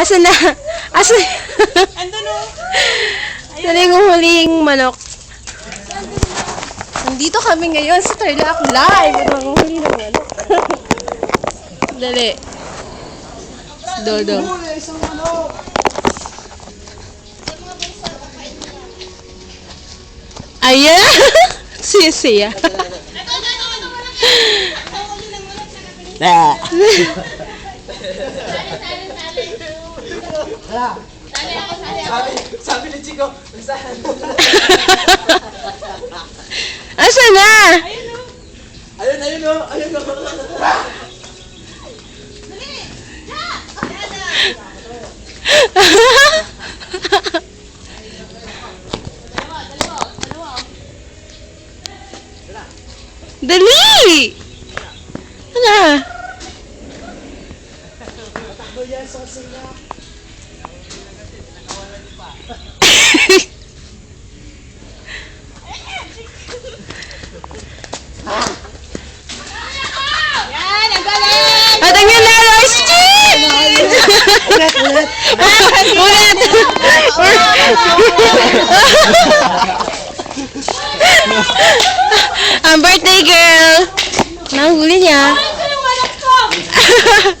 Asa na? Asa? Andun o. Yung huling manok? Nandito kami ngayon sa Tarlac Live. Ito ang huli ng manok. Dali. Si Dodong. Ayan! Siya siya. Sabi, sabi ni Chico, saan? Asa na? Ayun, ayun o, ayun o. Dali! Ano? Yan, ang galing! At ang yung lalo is Ulit, ulit. Ulit! Ang birthday girl! Nahuli niya.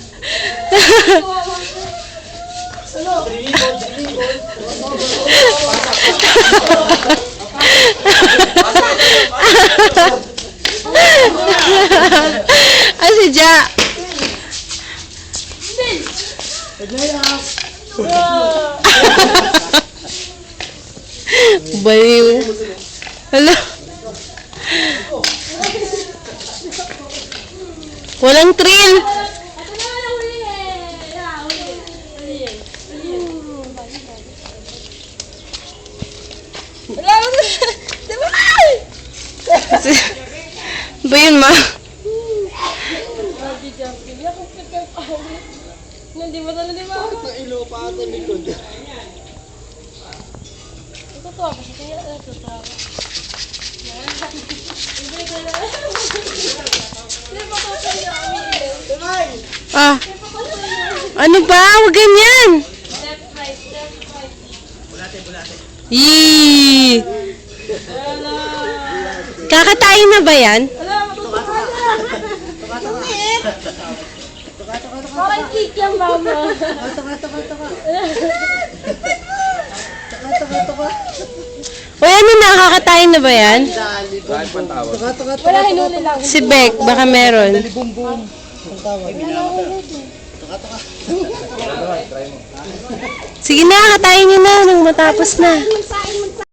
Ay, si Ja. Baliw. Hala. Walang thrill. Ito na ang huli eh. Yeah, huli. Huli. Wala mo na. Diba? Ba yun, ma? Hindi mo talaga ba? Ang ilo pa ata likod. Ito to ako. Kaya ito ako. Hindi ko ko! Ah. Ano ba? Huwag ganyan. Left, right, left, right. Yee! Kakatayin na ba yan? Mama. Taka. O ano na, kakatayin na ba yan? Wala, hinuli lang. Si Beck, baka meron. Dali. Sige na, katayin niyo na nang matapos na.